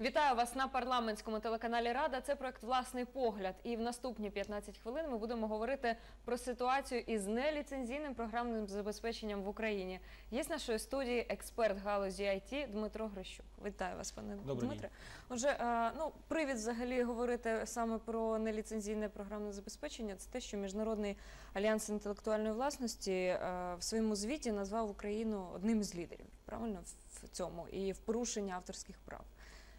Вітаю вас на парламентському телеканалі Рада. Це проект Власний погляд. І в наступні 15 хвилин ми будемо говорити про ситуацію із неліцензійним програмним забезпеченням в Україні. Є з нашої студії експерт галузі IT Дмитро Грищук. Вітаю вас, пане Добрий Дмитре. Отже, е, ну привід взагалі говорити саме про неліцензійне програмне забезпечення. Це те, що міжнародний альянс інтелектуальної власності е, в своєму звіті назвав Україну одним із лідерів. Правильно в цьому і в порушенні авторських прав.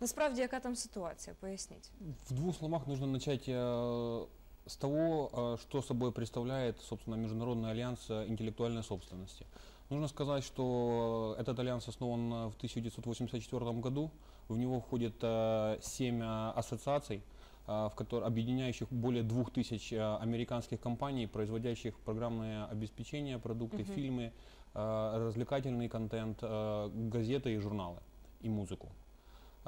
Насправді, яка там ситуація? Поясніть. В двух словах нужно начать э, с того, э, что собой представляет, собственно, Международный альянс э, интеллектуальной собственности. Нужно сказать, что этот альянс основан э, в 1984 году. В него входит э, семь э, ассоциаций, э, в котор- объединяющих более двух тысяч э, американских компаний, производящих программное обеспечение, продукты, Мгм. фильмы, э, развлекательный контент, э, газеты и журналы, и музыку.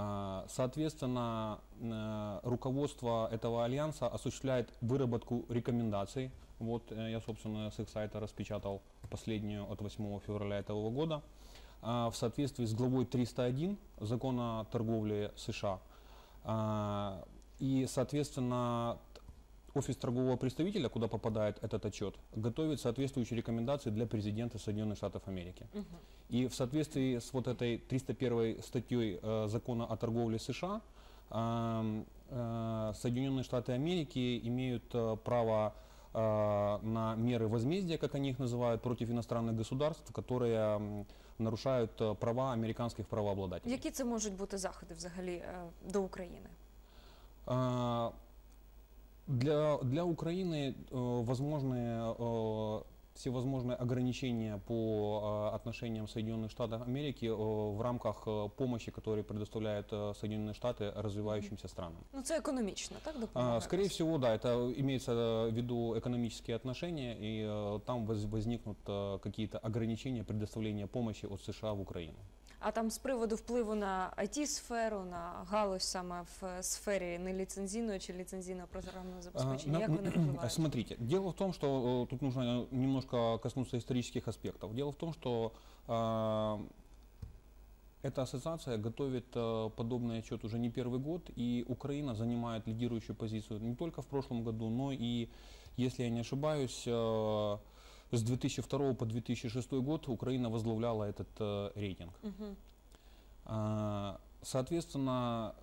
А, Соответственно, э, руководство этого альянса осуществляет выработку рекомендаций. Вот э, я, собственно, с их сайта распечатал последнюю от 8 февраля этого года. А, В соответствии с главой 301 закона о торговле США. А, И, соответственно, офис торгового представителя, куда попадает этот отчет, готовит соответствующие рекомендации для президента Соединенных Штатов Америки. И в соответствии с вот этой 301 статьей э, закона о торговле США, эм, э, Соединенные Штаты Америки имеют э, право э, на меры возмездия, как они их называют, против иностранных государств, которые м, нарушают э, права американских правообладателей. Які це можуть бути заходи взагалі е, до України? для, для Украины э, возможны э, всевозможные ограничения по э, отношениям Соединенных Штатов Америки э, в рамках э, помощи, которую предоставляют э, Соединенные Штаты развивающимся странам. Ну це економічно, так допомога? А, Скорее всего, да, это имеется в виду экономические отношения, и э, там воз- возникнут э, какие-то ограничения предоставления помощи от США в Украину. А там з приводу впливу на it сферу на галузь саме в е, сфері неліцензійного чи ліцензійного програмного забезпечення, А, як на- вони впливають? Смотрите, дело в том, что э, тут нужно немножко коснуться исторических аспектов. Дело в том, что э, эта ассоциация готовит э, подобный отчет уже не первый год, и Украина занимает лидирующую позицию не только в прошлом году, но и, если я не ошибаюсь, э, с 2002 по 2006 год Украина возглавляла этот э, рейтинг. Мгм. А, Соответственно,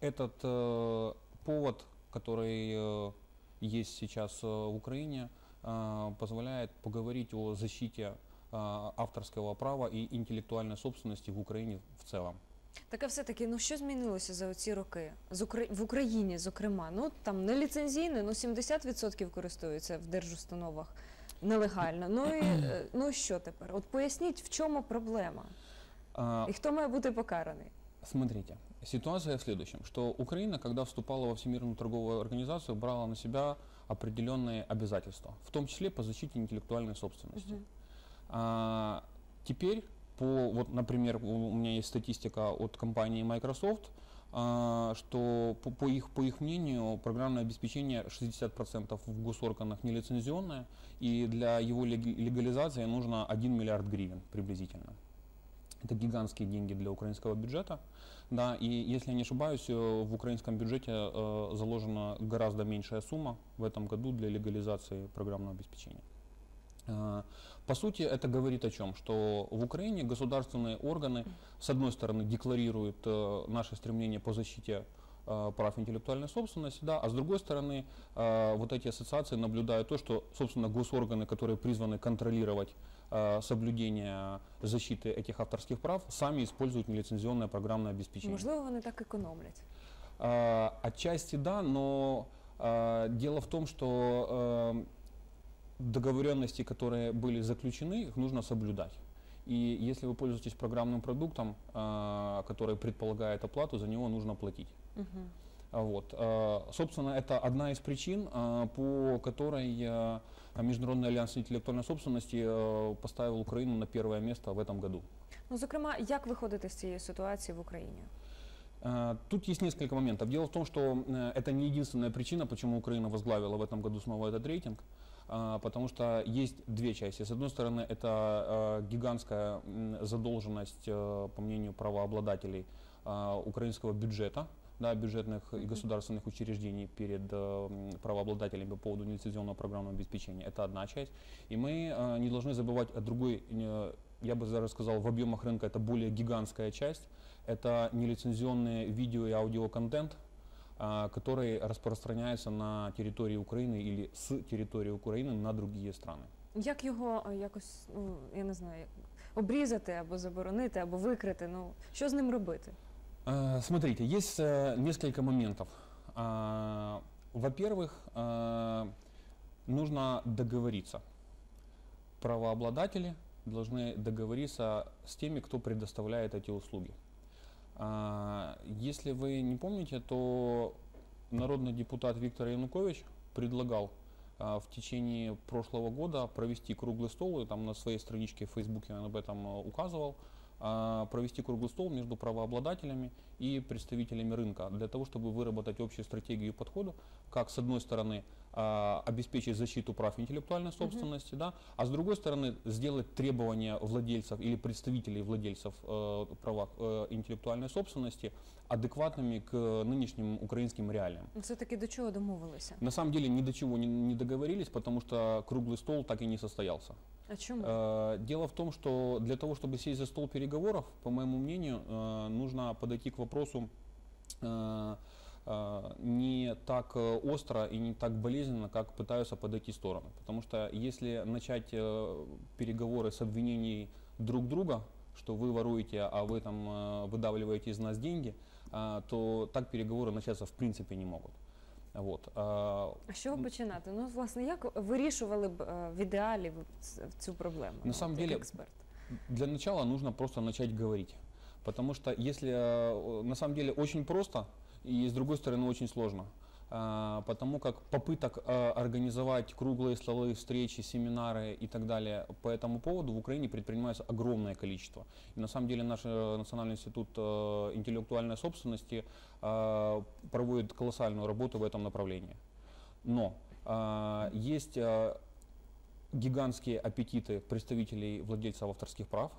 этот э, повод, который э, есть сейчас э, в Украине, э, позволяет поговорить о защите э, авторского права и интеллектуальной собственности в Украине в целом. Так а все-таки, ну що змінилося за ці роки? З Укра- В Україні, зокрема, ну там неліцензійно, ну 70% користуються в держустановах нелегально. Ну і е, ну що тепер? От поясніть, в чому проблема? І хто має бути покараний? Смотрите, ситуация в следующем, что Украина, когда вступала во Всемирную торговую организацию, брала на себя определенные обязательства, в том числе по защите интеллектуальной собственности. Мгм. А, теперь, по, вот, например, у меня есть статистика от компании Microsoft, что по, по их, по их мнению программное обеспечение 60% в госорганах нелицензионное, и для его лег- легализации нужно 1 миллиард гривен приблизительно. Это гигантские деньги для украинского бюджета. Да, и если я не ошибаюсь, э, в украинском бюджете э, заложена гораздо меньшая сумма в этом году для легализации программного обеспечения. Э, По сути, это говорит о чем? Что в Украине государственные органы, с одной стороны, декларируют э, наше стремление по защите э, прав интеллектуальной собственности, да, а с другой стороны, вот эти ассоциации наблюдают то, что, собственно, госорганы, которые призваны контролировать соблюдение защиты этих авторских прав, сами используют нелицензионное программное обеспечение. Можливо, вони так економлять. Отчасти да, но дело в том, что договоренности, которые были заключены, их нужно соблюдать. И если вы пользуетесь программным продуктом, а, который предполагает оплату, за него нужно платить. Мгм. А Вот. а, Собственно, это одна из причин, а, по которой а, Международный альянс интеллектуальной собственности а, поставил Украину на первое место в этом году. Ну, зокрема, як виходити з цієї ситуації в Україні? Э, Тут есть несколько моментов. Дело в том, что э, это не единственная причина, почему Украина возглавила в этом году снова этот рейтинг, а, потому что есть две части. С одной стороны, это э, гигантская задолженность, э, по мнению правообладателей, а, украинского бюджета, да, бюджетных и государственных учреждений перед э, правообладателями по поводу нелицензионного программного обеспечения. Это одна часть. И мы э, не должны забывать о другой, э, я бы даже сказал, в объемах рынка это более гигантская часть. Это нелицензионный видео и аудиоконтент, э, который распространяется на территории Украины или с территории Украины на другие страны. Як його е, якось, ну я не знаю, як обрізати або заборонити, або викрити? Ну що з ним робити? Э, Смотрите, есть э, несколько моментов. А, Во-первых, э, нужно договориться. Правообладатели должны договориться с теми, кто предоставляет эти услуги. А, Если вы не помните, то народный депутат Виктор Янукович предлагал а, в течение прошлого года провести круглый стол, и там на своей страничке в Фейсбуке он об этом а, указывал, провести круглый стол между правообладателями и представителями рынка для того, чтобы выработать общую стратегию и подходу, как с одной стороны обеспечить защиту прав интеллектуальной собственности, да, а с другой стороны сделать требования владельцев или представителей владельцев э, права э, интеллектуальной собственности адекватными к нынешним украинским реалиям. Все-таки до чого домовилися? На самом деле ни до чего не, не договорились, потому что круглый стол так и не состоялся. А чому? Э, Дело в том, что для того, чтобы сесть за стол переговоров, по моему мнению, э, нужно подойти к вопросу э, не так э, остро и не так болезненно, как пытаются подойти стороны. Потому что если начать э, переговоры с обвинений друг друга, что вы воруете, а вы там э, выдавливаете из нас деньги, э, то так переговоры начаться в принципе не могут. Вот. а, А з чого починати? Ну, власне, як вирішували б е, в ідеалі ви ц- цю проблему? На От самом як деле, експерт. Для начала нужно просто начать говорить. Потому что если э, на самом деле очень просто, и с другой стороны очень сложно. А, Потому как попыток э, организовать круглые столы, встречи, семинары и так далее по этому поводу в Украине предпринимается огромное количество. И на самом деле наш э, Национальный институт э, интеллектуальной собственности э, проводит колоссальную работу в этом направлении. Но а, есть гигантские аппетиты представителей владельцев авторских прав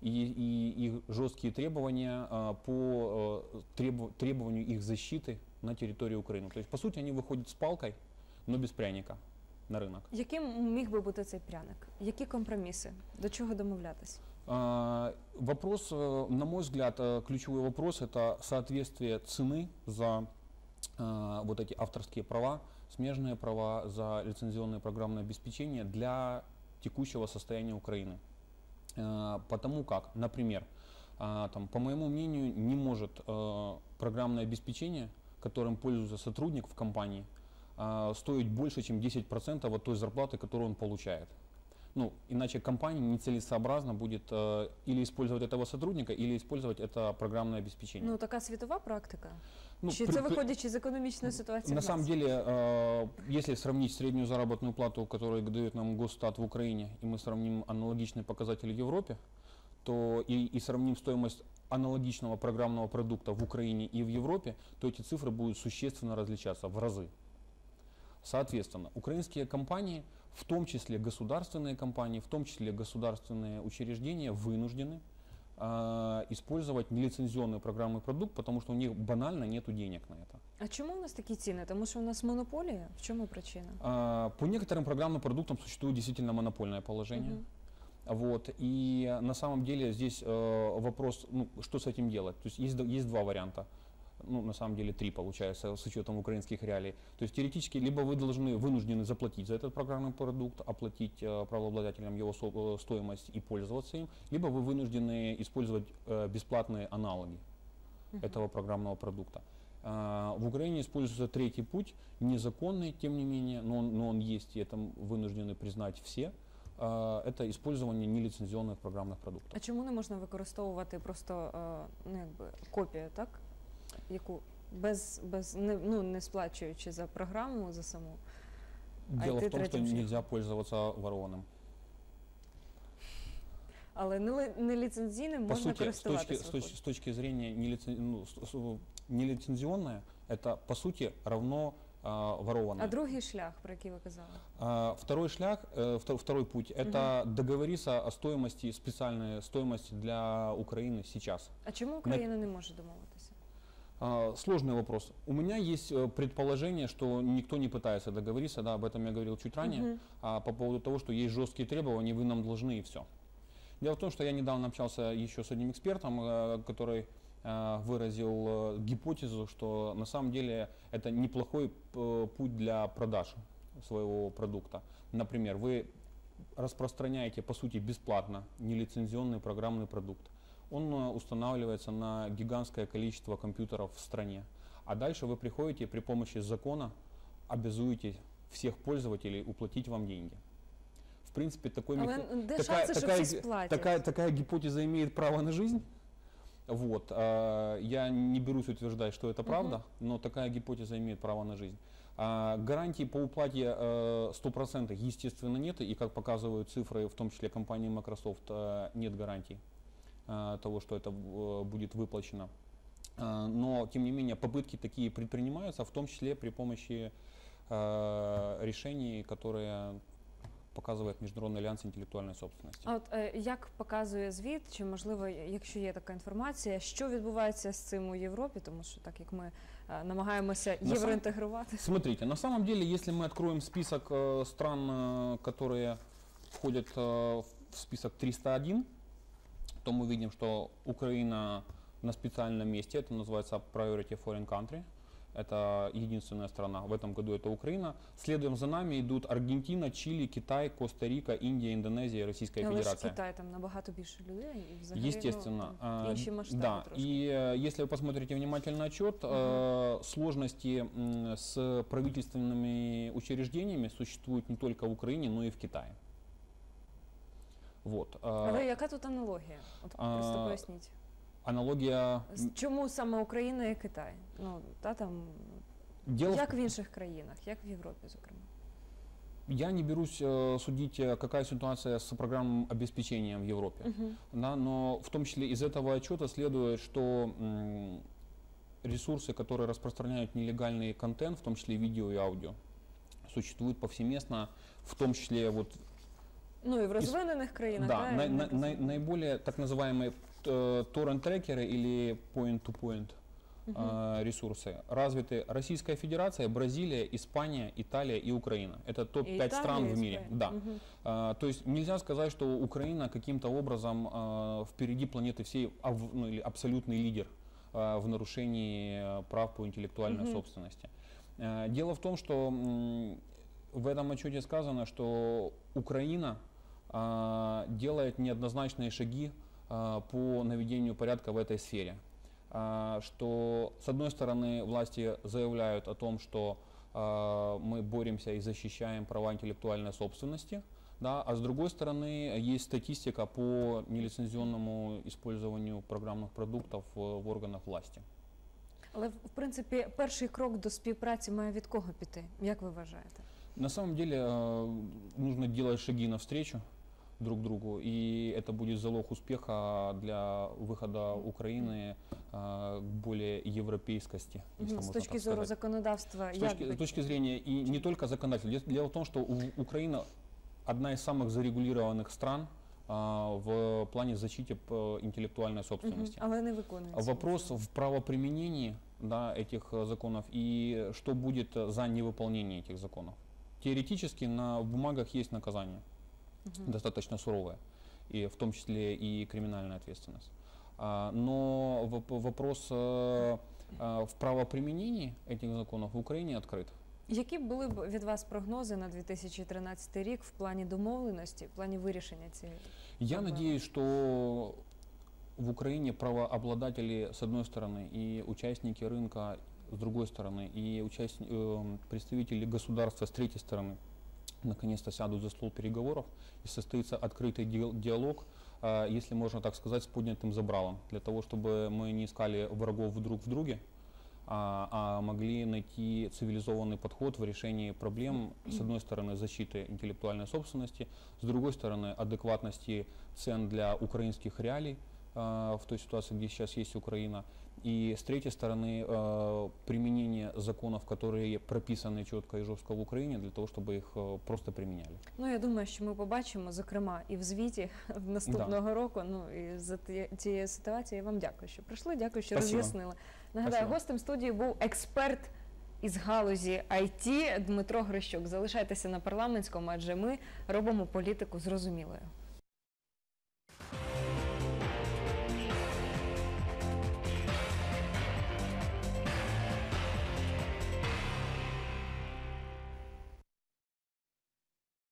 и, и их жесткие требования а, по э, требу- требованию их защиты на территории Украины. То есть, по сути, они выходят с палкой, но без пряника на рынок. Яким міг би бути цей пряник? Які компроміси? До чого домовлятись? А, Вопрос, э, на мой взгляд, э, ключевой вопрос это соответствие цены за э, вот эти авторские права, смежные права за лицензионное программное обеспечение для текущего состояния Украины. Э, Потому как, например, а, там, по моему мнению, не может э, программное обеспечение, которым пользуется сотрудник в компании, стоить больше, чем 10% от той зарплаты, которую он получает. Ну, иначе компания нецелесообразно будет э, или использовать этого сотрудника, или использовать это программное обеспечение. Ну, така світова практика. Ну, Чи при- це при- виходячи з економічної ситуації? на в самом нас? деле, э, если сравнить среднюю заработную плату, которую дает нам Госстат в Украине, и мы сравним аналогичные показатели в Европе, то и, и сравним стоимость аналогичного программного продукта в Украине и в Европе, то эти цифры будут существенно различаться в разы. Соответственно, украинские компании, в том числе государственные компании, в том числе государственные учреждения, вынуждены э, использовать нелицензионный программный продукт, потому что у них банально нет денег на это. А чому у нас такі ціни? Тому що у нас монополія? В чому причина? А, По некоторым программным продуктам существует действительно монопольное положение. Мгм. Вот. И на самом деле здесь э, вопрос, ну, что с этим делать. То есть есть, д- есть два варианта. Ну, на самом деле три получается с учетом украинских реалий. То есть теоретически либо вы должны, вынуждены заплатить за этот программный продукт, оплатить э, правообладателям его со- э, стоимость и пользоваться им, либо вы вынуждены использовать э, бесплатные аналоги Мгм. этого программного продукта. А, В Украине используется третий путь, незаконный, тем не менее, но он, но он есть, и это вынуждены признать все. А, Это использование нелицензионных программных продуктов. А чому не можна використовувати просто ну, якби, копію, так? Яку без, без не, ну, не сплачуючи за програму, за саму. А Дело ты в том, что третьим шляхом. нельзя пользоваться ворованным. Але не, не ліцензійним По можна сути, с точки, користуватися. с точки, с точки зрения нелицен- ну, с- с- нелицензионное, это по сути равно а, ворованные. А другий шлях, про який ви казали? А, Второй шлях, э, втор- второй путь, это договориться о стоимости, специальной стоимости для Украины сейчас. А чому Україна не може домовитися? А, Сложный вопрос. У меня есть э, предположение, что никто не пытается договориться, да, об этом я говорил чуть ранее, Мгм. а по поводу того, что есть жесткие требования, вы нам должны и все. Дело в том, что я недавно общался еще с одним экспертом, э, который э, выразил гипотезу, что на самом деле это неплохой путь для продаж своего продукта. Например, вы распространяете по сути бесплатно нелицензионный программный продукт. Он э, устанавливается на гигантское количество компьютеров в стране. А дальше вы приходите при помощи закона обязуете всех пользователей уплатить вам деньги. В принципе, такой де такая- шанси, такая сплатять? такая, такая гипотеза имеет право на жизнь. Вот. а, Я не берусь утверждать, что это правда, но такая гипотеза имеет право на жизнь. А, Гарантий по уплате э, 100% естественно нет, и как показывают цифры, в том числе компании Microsoft, э, нет гарантий э, того, что это э, будет выплачено. А, Но, тем не менее, попытки такие предпринимаются, в том числе при помощи э, решений, которые показывает Международный альянс интеллектуальной собственности. А от е, як показує звіт, чи можливо, якщо є така інформація, що відбувається з цим у Європі, тому що так як ми е, намагаємося сам- євроінтегрувати. Смотрите, на самом деле, если мы откроем список э, стран, э, которые входят э, в список 301, то мы видим, что Украина на специальном месте, это называется Priority Foreign Country. Это единственная страна. В этом году это Украина. Следуем за нами идут Аргентина, Чили, Китай, Коста-Рика, Индия, Индонезия и Российская Але ж Федерация. Китай там набагато більше людей і взагалі Естественно. ну, там а, інші масштаби да, трошки. и э, если вы посмотрите внимательно отчет, э, сложности м, с правительственными учреждениями существуют не только в Украине, но и в Китае. Вот. э, Але яка тут аналогія? От а, просто поясніть. аналогия... З- Чому саме Україна і Китай? Ну та там Дело в як в інших країнах, як в Європі, зокрема. Я не берусь э, судить, э, какая ситуация с программным обеспечением в Европе. Мгм. Да, но в том числе из этого отчета следует, что м, ресурсы, которые распространяют нелегальный контент, в том числе видео и аудио, существуют повсеместно, в том числе вот Ну і в розвинених країнах, да, да, на- і на- в на- розвинених. наиболее так называемые э, торрент-трекеры или point-to-point Мгм. э, ресурсы развиты Российская Федерация, Бразилия, Испания, Италия и Украина. Это І топ-5 Італія, стран і в мире. Іспанія. Да. Мгм. А, то есть нельзя сказать, что Украина каким-то образом а, впереди планеты всей, а в- ну, или абсолютный лидер а, в нарушении а, прав по интеллектуальной Мгм. собственности. А, дело в том, что м, в этом отчете сказано, что Украина а, делает неоднозначные шаги а, по наведению порядка в этой сфере. А, что, с одной стороны, власти заявляют о том, что а, мы боремся и защищаем права интеллектуальной собственности, да, а с другой стороны, есть статистика по нелицензионному использованию программных продуктов э, в органах власти. Але в принципі перший крок до співпраці має від кого піти? Як ви вважаєте? На самом деле э, нужно делать шаги навстречу Друг другу, и это будет залог успеха для выхода Украины э, к более европейскости, если можно точки сказать. законодавства, С точки, с точки зрения и не только законодателя. Дело- в том, что Украина одна из самых зарегулированных стран а, в плане защиты интеллектуальной собственности. але не виконується. А Вопрос можливо. в правоприменении да, этих э, законов и что будет за невыполнение этих законов. Теоретически на бумагах есть наказание, Мгм. достаточно суровое, и в том числе и криминальная ответственность. А, Но воп- вопрос э, э, в правоприменении этих законов в Украине открыт. Які були б від вас прогнози на 2013 рік в плані домовленості, в плані вирішення цієї? Я Ага. надеюсь, что в Украине правообладатели с одной стороны и участники рынка с другой стороны и участни- эм, представители государства с третьей стороны наконец-то сядут за стол переговоров и состоится открытый ди- диалог, а, если можно так сказать, с поднятым забралом, для того, чтобы мы не искали врагов друг в друге, а, а могли найти цивилизованный подход в решении проблем, с одной стороны, защиты интеллектуальной собственности, с другой стороны, адекватности цен для украинских реалий в той ситуации, где сейчас есть Украина, и с третьей стороны э, применение законов, которые прописаны четко и жестко в Украине, для того, чтобы их э, просто применяли. Ну я думаю, що ми побачимо, зокрема, і в звіті наступного року. Ну і за ті- цією ситуацією я вам дякую, що прийшли. Дякую, що Спасибо. роз'яснили. Нагадаю, Спасибо. гостем студії був експерт із галузі IT Дмитро Грищук. Залишайтеся на парламентському, адже ми робимо політику зрозумілою.